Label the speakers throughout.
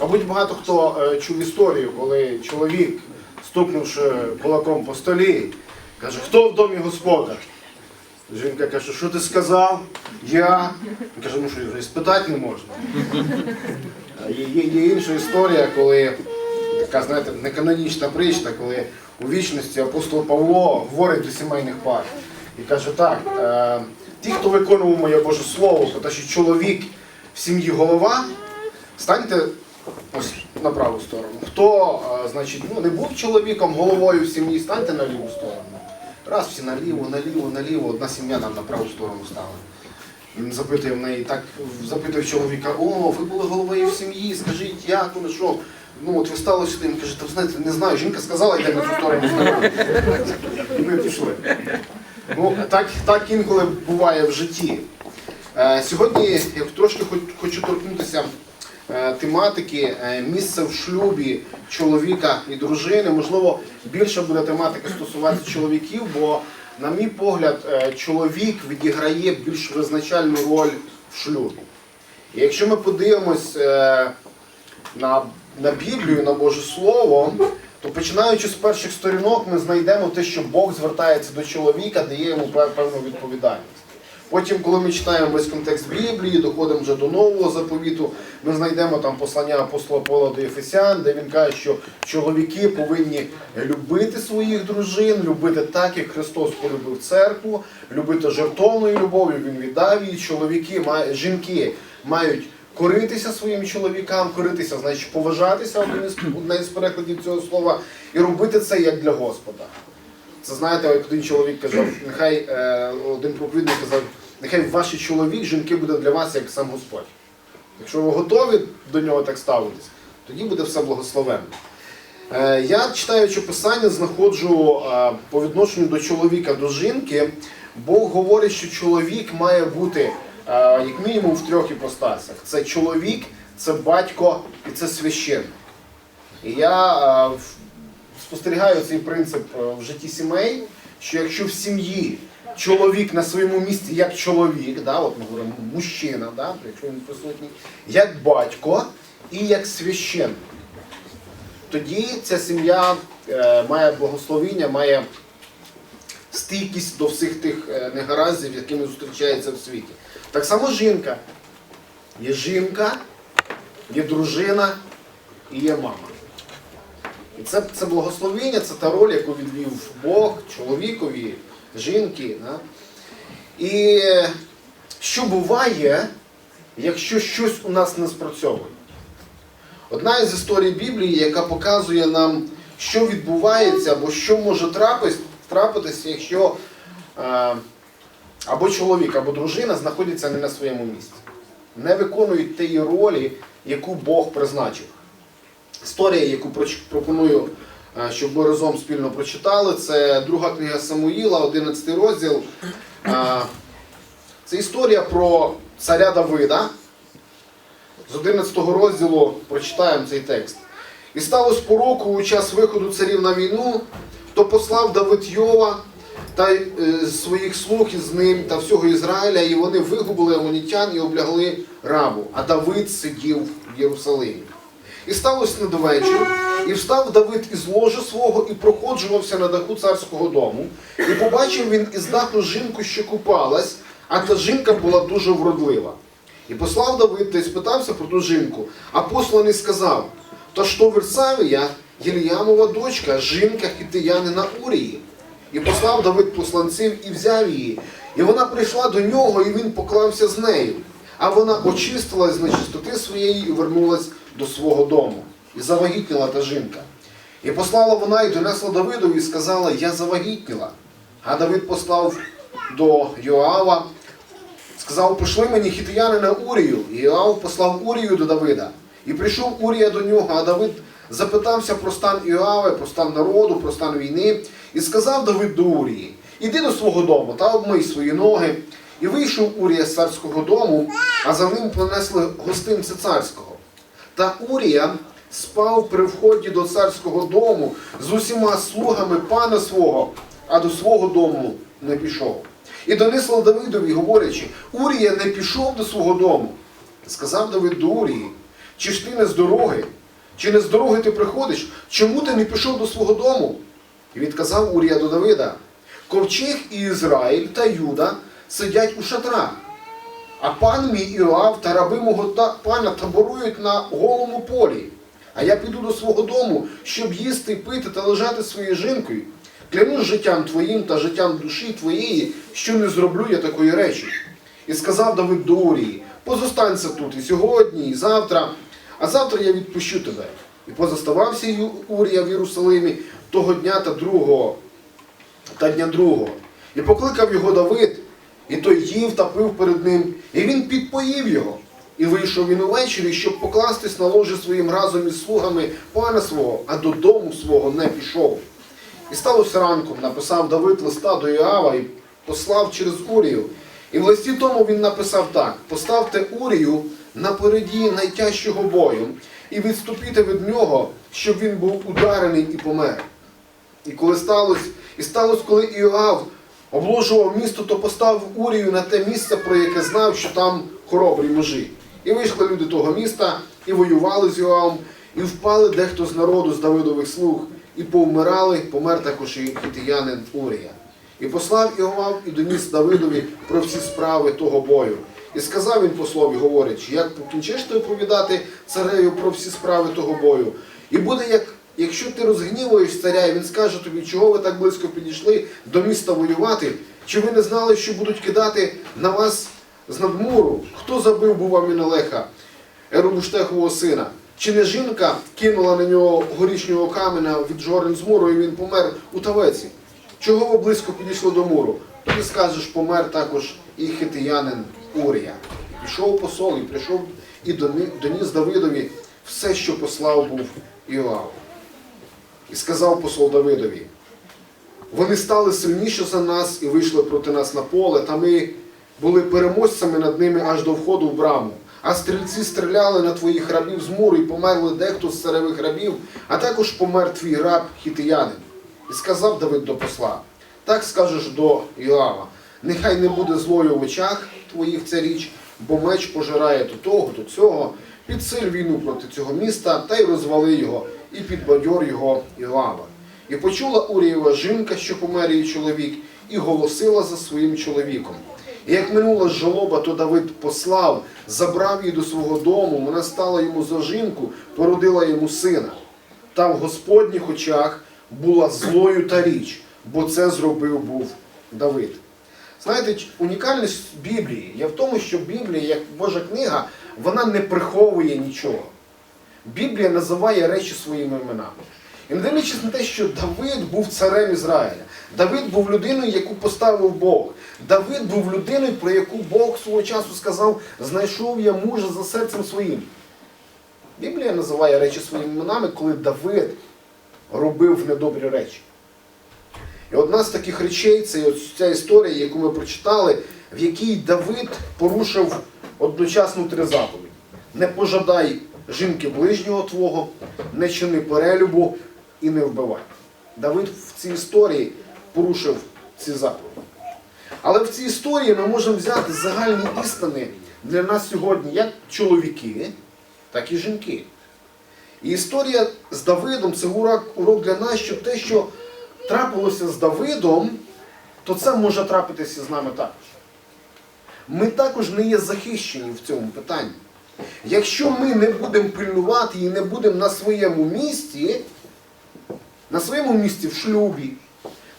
Speaker 1: Мабуть, багато хто е, чув історію, коли чоловік, стукнувши кулаком по столі, каже, хто в домі господар? Жінка каже, що ти сказав? Я. Він каже, ну що, вже спитати не можна. Є, є, інша історія, коли така, знаєте, неканонічна причта, коли у вічності апостол Павло говорить до сімейних пар і каже так, е, ті, хто виконував моє Боже Слово, про те, що чоловік в сім'ї голова, станьте ось на праву сторону. Хто, значить, ну, не був чоловіком головою в сім'ї, станьте на ліву сторону. Раз всі наліво, наліво, наліво, одна сім'я нам на праву сторону стала. Він запитує в неї, так запитує чоловіка, о, ви були головою в сім'ї, скажіть, як воно що? Ну от ви стали сюди, він каже, та знаєте, не знаю, жінка сказала, йде на цю сторону. І ми пішли. Ну, так, так інколи буває в житті. Е, сьогодні я трошки хоч- хочу торкнутися тематики е, місце в шлюбі чоловіка і дружини. Можливо, більше буде тематика стосуватися чоловіків, бо, на мій погляд, е, чоловік відіграє більш визначальну роль в шлюбі. І якщо ми подивимось е, на, на Біблію, на Боже Слово, то починаючи з перших сторінок, ми знайдемо те, що Бог звертається до чоловіка, дає йому певну відповідальність. Потім, коли ми читаємо весь контекст Біблії, доходимо вже до нового заповіту, ми знайдемо там послання апостола Павла до Ефесян, де він каже, що чоловіки повинні любити своїх дружин, любити так, як Христос полюбив церкву, любити жертовною любов'ю, він віддав її. Чоловіки, жінки мають коритися своїм чоловікам, коритися, значить поважатися один із одне із перекладів цього слова, і робити це як для Господа. Це знаєте, як один чоловік казав, нехай е, один проповідник казав, нехай ваш чоловік, жінки буде для вас як сам Господь. Якщо ви готові до нього так ставитись, тоді буде все благословенно. Е, я, читаючи писання, знаходжу е, по відношенню до чоловіка, до жінки, Бог говорить, що чоловік має бути е, як мінімум в трьох іпостасях. Це чоловік, це батько і це священник. І я спостерігаю цей принцип в житті сімей, що якщо в сім'ї чоловік на своєму місці як чоловік, да, от ми говоримо мужчина, да, якщо він присутній, як батько і як священник, тоді ця сім'я е, має благословіння, має стійкість до всіх тих е, негараздів, якими зустрічається в світі. Так само жінка. Є жінка, є дружина і є мама. І це, це благословіння, це та роль, яку відвів Бог чоловікові, жінки. Да? І що буває, якщо щось у нас не спрацьовує? Одна із історій Біблії, яка показує нам, що відбувається, або що може трапитися, якщо е, або чоловік, або дружина знаходяться не на своєму місці, не виконують тієї ролі, яку Бог призначив. Історія, яку пропоную, е, щоб ми разом спільно прочитали, це друга книга Самуїла, 11 розділ. Е, Це історія про царя Давида. З 11 розділу прочитаємо цей текст. І сталося по року у час виходу царів на війну, то послав Давид Йова та е, своїх слуг із ним та всього Ізраїля, і вони вигубили амонітян і облягли рабу, а Давид сидів в Єрусалимі. І сталося надвечір, і встав Давид із ложа свого і проходжувався на даху царського дому, і побачив він із даху жінку, що купалась, а та жінка була дуже вродлива. І послав Давид та й спитався про ту жінку, а посланий сказав, то що Версавія, Єліямова дочка, жінка хітиянина Урії. І послав Давид посланців і взяв її. І вона прийшла до нього, і він поклався з нею. А вона очистилась з нечистоти своєї і вернулась до свого дому. І завагітніла та жінка. І послала вона і донесла Давидові і сказала, я завагітніла. А Давид послав до Йоава, сказав, пошли мені хітиянина Урію. І Йоав послав Урію до Давида. І прийшов Урія до нього, а Давид запитався про стан Іоави, про стан народу, про стан війни. І сказав Давид до Урії, іди до свого дому та обмий свої ноги. І вийшов Урія з царського дому, а за ним понесли гостинця царського. Та Урія спав при вході до царського дому з усіма слугами пана свого, а до свого дому не пішов. І донесли Давидові, говорячи, Урія не пішов до свого дому. Сказав Давид до Урії, Чи ж ти не з дороги? Чи не з дороги ти приходиш? Чому ти не пішов до свого дому? І відказав Урія до Давида: Ковчег і Ізраїль та Юда сидять у шатрах, а пан мій Іоав та раби мого та пана таборують на голому полі. А я піду до свого дому, щоб їсти, пити та лежати своєю жінкою. Клянусь життям твоїм та життям душі твоєї, що не зроблю я такої речі. І сказав Давид до Урії, позостанься тут і сьогодні, і завтра, а завтра я відпущу тебе. І позоставався Урія в Єрусалимі того дня та другого та дня другого. І покликав його Давид, і той їв та пив перед ним, і він підпоїв його. І вийшов він увечері, щоб покластись на ложе своїм разом із слугами пана свого, а додому свого не пішов. І сталося ранком, написав Давид листа до Іава і послав через Урію. І в листі тому він написав так: поставте Урію напереді найтяжчого бою, і відступіте від нього, щоб він був ударений і помер. І коли сталося, і сталося, коли Іоав обложував місто, то поставив Урію на те місце, про яке знав, що там хоробрі мужі. І вийшли люди того міста, і воювали з Іоавом, і впали дехто з народу, з Давидових слуг, і повмирали, помер також і хітиянин Урія. І послав Іоав і доніс Давидові про всі справи того бою. І сказав він послові, говорячи, як покінчиш ти оповідати цареві про всі справи того бою. І буде як Якщо ти розгнівуєш царя, і він скаже тобі, чого ви так близько підійшли до міста воювати, чи ви не знали, що будуть кидати на вас з надмуру? Хто забив був Амінелеха, Еробуштехового сина? Чи не жінка кинула на нього горішнього каменя від жорен з муру, і він помер у тавеці? Чого ви близько підійшли до муру? Тоді скажеш, помер також і хитиянин Урія. Пішов посол, і прийшов і доніс Давидові все, що послав був Іоав. І сказав посол Давидові, вони стали сильніші за нас і вийшли проти нас на поле, та ми були переможцями над ними аж до входу в браму. А стрільці стріляли на твоїх рабів з муру і померли дехто з царевих рабів, а також помер твій раб хітиянин. І сказав Давид до посла, так скажеш до Іоава, нехай не буде злою в очах твоїх ця річ, бо меч пожирає то того, то цього, підсиль війну проти цього міста та й розвали його, і підбадьор його Іоава. І почула Урієва жінка, що помер її чоловік, і голосила за своїм чоловіком. І як минула жалоба, то Давид послав, забрав її до свого дому, вона стала йому за жінку, породила йому сина. Та в Господніх очах була злою та річ, бо це зробив був Давид. Знаєте, унікальність Біблії є в тому, що Біблія, як Божа книга, вона не приховує нічого. Біблія називає речі своїми іменами. І не дивлячись на те, що Давид був царем Ізраїля, Давид був людиною, яку поставив Бог. Давид був людиною, про яку Бог свого часу сказав, знайшов я мужа за серцем своїм. Біблія називає речі своїми іменами, коли Давид робив недобрі речі. І одна з таких речей це ця історія, яку ми прочитали, в якій Давид порушив одночасно три заповіді. Не пожадай жінки ближнього твого, не чини перелюбу і не вбивай. Давид в цій історії порушив ці заповіді. Але в цій історії ми можемо взяти загальні істини для нас сьогодні, як чоловіки, так і жінки. І історія з Давидом це урок, для нас, що те, що трапилося з Давидом, то це може трапитися з нами також. Ми також не є захищені в цьому питанні. Якщо ми не будемо пильнувати і не будемо на своєму місці, на своєму місці в шлюбі,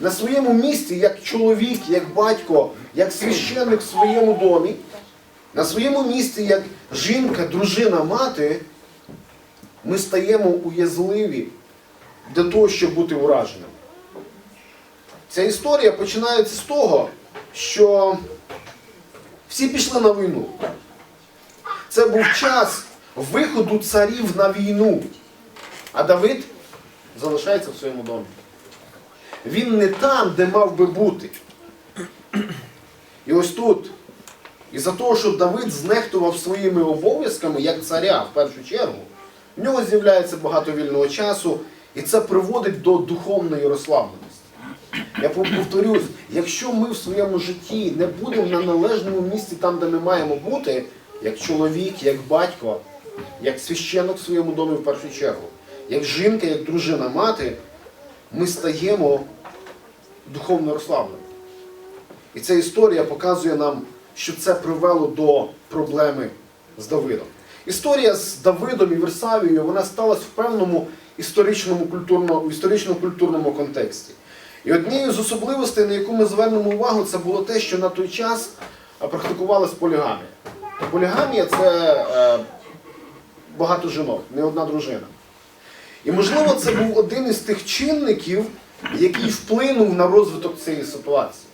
Speaker 1: на своєму місці як чоловік, як батько, як священник в своєму домі, на своєму місці як жінка, дружина, мати, ми стаємо уязливі для того, щоб бути ураженими. Ця історія починається з того, що всі пішли на війну. Це був час виходу царів на війну. А Давид залишається в своєму домі. Він не там, де мав би бути. І ось тут. І за того, що Давид знехтував своїми обов'язками як царя в першу чергу, в нього з'являється багато вільного часу, і це приводить до духовної розслабленості. Я повторюсь, якщо ми в своєму житті не будемо на належному місці там, де ми маємо бути, як чоловік, як батько, як священник в своєму домі в першу чергу, як жінка, як дружина, мати, ми стаємо духовно розслабленими. І ця історія показує нам, що це привело до проблеми з Давидом. Історія з Давидом і Версавією вона сталася в певному історичному культурному, історично-культурному контексті. І однією з особливостей, на яку ми звернемо увагу, це було те, що на той час практикувалась полігамія. Полігамія це е, багато жінок, не одна дружина. І можливо, це був один із тих чинників, який вплинув на розвиток цієї ситуації.